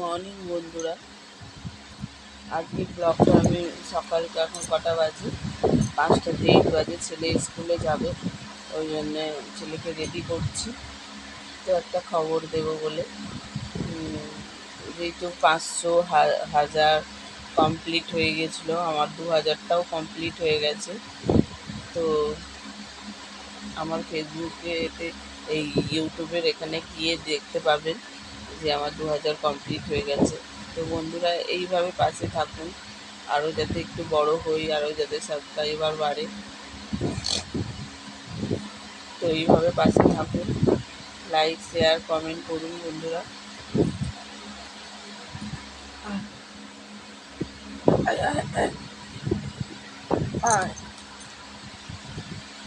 Morning বন্ধুরা। আজকে ব্লগটা আমি সকাল এখন কটা বাজে? পাঁচটা তেইশ বাজে, ছেলে স্কুলে যাবে, ওই জন্যে ছেলেকে রেডি করছি। তো একটা খবর দেবো বলে। যেহেতু পাঁচশো হাজার কমপ্লিট হয়ে গেছিল, আমার দু হাজারটাও কমপ্লিট হয়ে গেছে। তো আমার ফেসবুকে এই ইউটিউবের এখানে গিয়ে দেখতে পাবেন। যে আমার দু হাজার কমপ্লিট হয়ে গেছে। তো বন্ধুরা, এইভাবে পাশে থাকুন। আরও যাতে একটু বড় হই, আরও যাতে সাবস্ক্রাইবার বাড়ে। তো এইভাবে পাশে থাকুন। লাইক শেয়ার কমেন্ট করুন বন্ধুরা।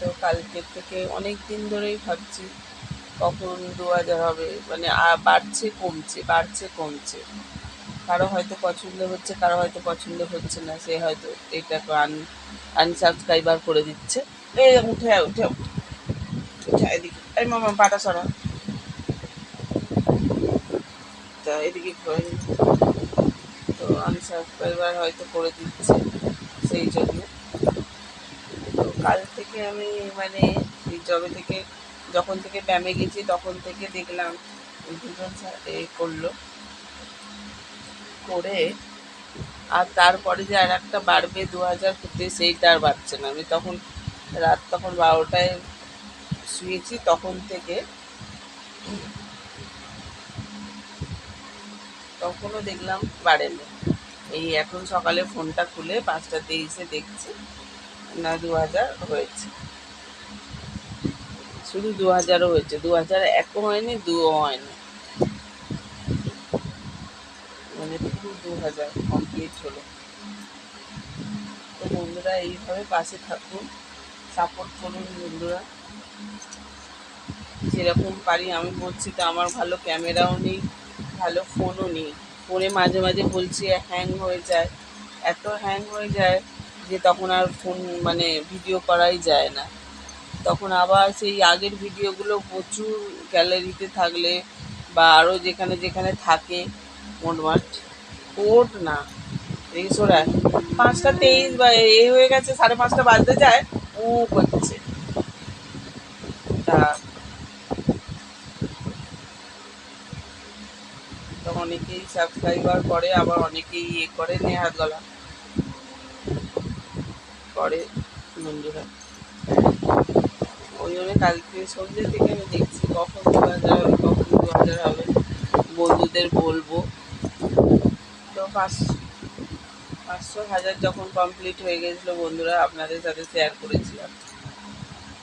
তো কালকের থেকে অনেক দিন ধরেই ভাবছি কখন দু হাজার হবে মানে বাড়ছে, কমছে বাড়ছে, কমছে। কারও হয়তো পছন্দ হচ্ছে, কারও হয়তো পছন্দ হচ্ছে না, সে হয়তো এটাকে আন আনসাবস্ক্রাইবার করে দিচ্ছে। এই উঠে উঠে উঠে, এদিকে। এই মামা, পাটা সরা তা এদিকে তো আনসাবস্ক্রাইবার হয়তো করে দিচ্ছে সেই জন্য। তো কাল থেকে আমি মানে এই জবে থেকে যখন থেকে ব্যায়ামে গেছি, তখন থেকে দেখলাম দুজন এ করল। করে আর তারপরে যে আর একটা বাড়বে দু হাজার করতে সেইটা আর বাড়ছে না। আমি তখন রাত তখন বারোটায় শুয়েছি, তখন থেকে তখনও দেখলাম বাড়েনি। এই এখন সকালে ফোনটা খুলে পাঁচটা তেইশে দেখছি, না দু হাজার হয়েছে। শুধু দু হাজারও হয়েছে। দু হাজার একও হয়নি, দুও হয়নি। মানে পুরো দু হাজার কমপ্লিট হলো। তো বন্ধুরা, এইভাবে পাশে থাকুন সাপোর্ট করুন বন্ধুরা। যেরকম পারি আমি বলছি, তো আমার ভালো ক্যামেরাও নেই, ভালো ফোনও নেই। ফোনে মাঝে মাঝে বলছি হ্যাং হয়ে যায়। এত হ্যাং হয়ে যায় যে তখন আর ফোন মানে ভিডিও করাই যায় না। তখন আবার সেই আগের ভিডিওগুলো প্রচুর গ্যালারিতে থাকলে বা আরও যেখানে যেখানে থাকে মোটমাট কোট না, এই সোরায় পাঁচটা তেইশ বা এ হয়ে গেছে, সাড়ে পাঁচটা বাজতে যায় ও করছে। তা তো অনেকেই সাবস্ক্রাইবার করে, আবার অনেকেই ইয়ে করে, নেহাত গলা। করে বন্ধুরা ওই জন্য কালকে সন্ধ্যে থেকে আমি দেখছি কখন দু হাজার হবে, কখন দু হাজার হবে। বন্ধুদের বলব। তো পাঁচ, পাঁচশো হাজার যখন কমপ্লিট হয়ে গেছিল বন্ধুরা, আপনাদের সাথে শেয়ার করেছিলাম।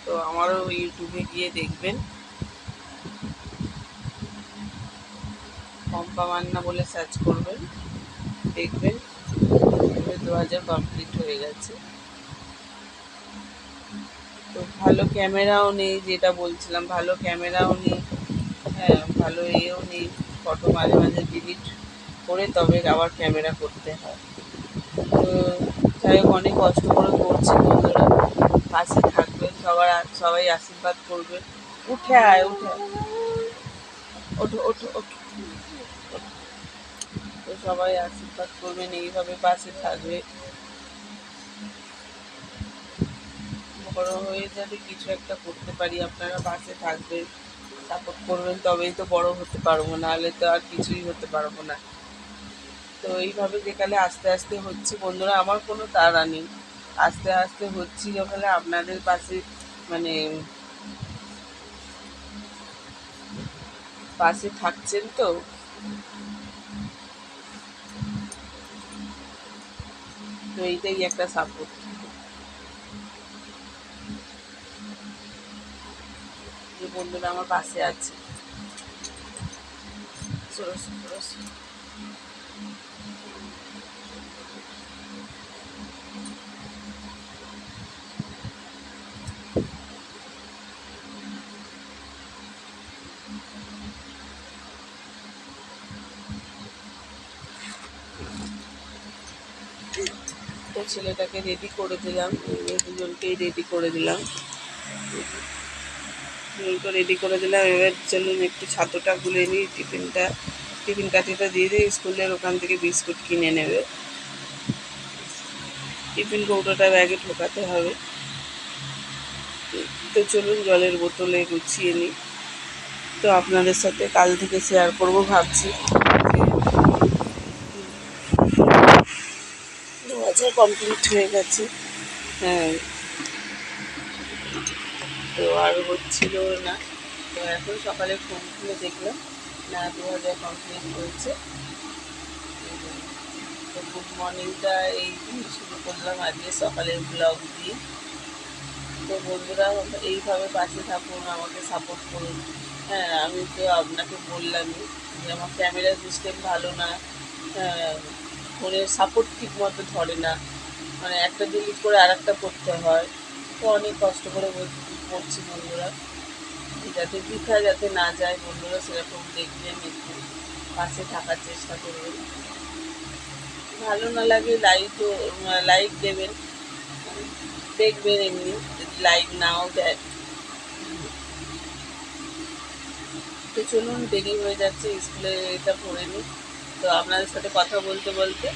তো আমারও ইউটিউবে গিয়ে দেখবেন। পম্পা মান্না বলে সার্চ করবেন, দেখবেন। দু হাজার কমপ্লিট হয়ে গেছে। তো ভালো ক্যামেরাও নেই, যেটা বলছিলাম, ভালো ক্যামেরাও নেই হ্যাঁ ভালো এও নেই ফটো মাঝে মাঝে ডিলিট করে তবে আবার ক্যামেরা করতে হয়। তো যাই হোক, অনেক কষ্ট করে করছি বন্ধুরা, পাশে থাকবেন সবার সবাই আশীর্বাদ করবে। উঠে আয়, উঠে। ওঠো ওঠো ওঠো। তো সবাই আশীর্বাদ করবেন, এইভাবে পাশে থাকবে। বড় হয়ে যাবে, কিছু একটা করতে পারি, আপনারা পাশে থাকবেন সাপোর্ট করবেন, তবেই তো বড় হতে পারব, নাহলে তো আর কিছুই হতে পারব না। তো এইভাবে যেখানে আস্তে আস্তে হচ্ছে, বন্ধুরা, আমার কোনো তাড়া নেই। আস্তে আস্তে হচ্ছি যখন আপনাদের পাশে মানে পাশে থাকছেন তো। তো এইটাই একটা সাপোর্ট বন্ধুরা আমার পাশে আছে। তো ছেলেটাকে রেডি করে দিলাম। দুজনকেই রেডি করে দিলাম। দুজনকে রেডি করে দিলাম। এবার চলুন একটু ছাতুটা গুলে নিই, টিফিনটা। টিফিন কাঠিটা দিয়ে দিই স্কুলের ওখান থেকে বিস্কুট কিনে নেবে। টিফিন কৌটোটা ব্যাগে ঢোকাতে হবে। তো চলুন জলের বোতলে গুছিয়ে নিই। তো আপনাদের সাথে কাল থেকে শেয়ার করব ভাবছি। কমপ্লিট হয়ে গেছে। হ্যাঁ। তো আর হচ্ছিল না। তো এখন সকালে ফোন খুলে দেখলাম, না দু হাজার কমপ্লিট হয়েছে। তো গুড মর্নিংটা এই শুরু করলাম আজকে সকালের ব্লগ দিয়ে। তো বন্ধুরা, এইভাবে পাশে থাকুন, আমাকে সাপোর্ট করুন। হ্যাঁ আমি তো আপনাকে বললামই যে আমার ক্যামেরা সিস্টেম ভালো না। হ্যাঁ ফোনের সাপোর্ট ঠিক মতো ধরে না। মানে একটা ডিলিট করে আর একটা করতে হয়। তো অনেক কষ্ট করে করছি বন্ধুরা। যাতে বৃথা যাতে না যায়, বন্ধুরা সেরকম দেখবেন একটু পাশে থাকার চেষ্টা করবেন। ভালো না লাগে লাইকও লাইক দেবেন। দেখবেন এমনি, যদি লাইক নাও দেয়। তো চলুন, দেরি হয়ে যাচ্ছে, স্কুলে এটা পড়ে নিই তো আপনাদের সাথে কথা বলতে বলতে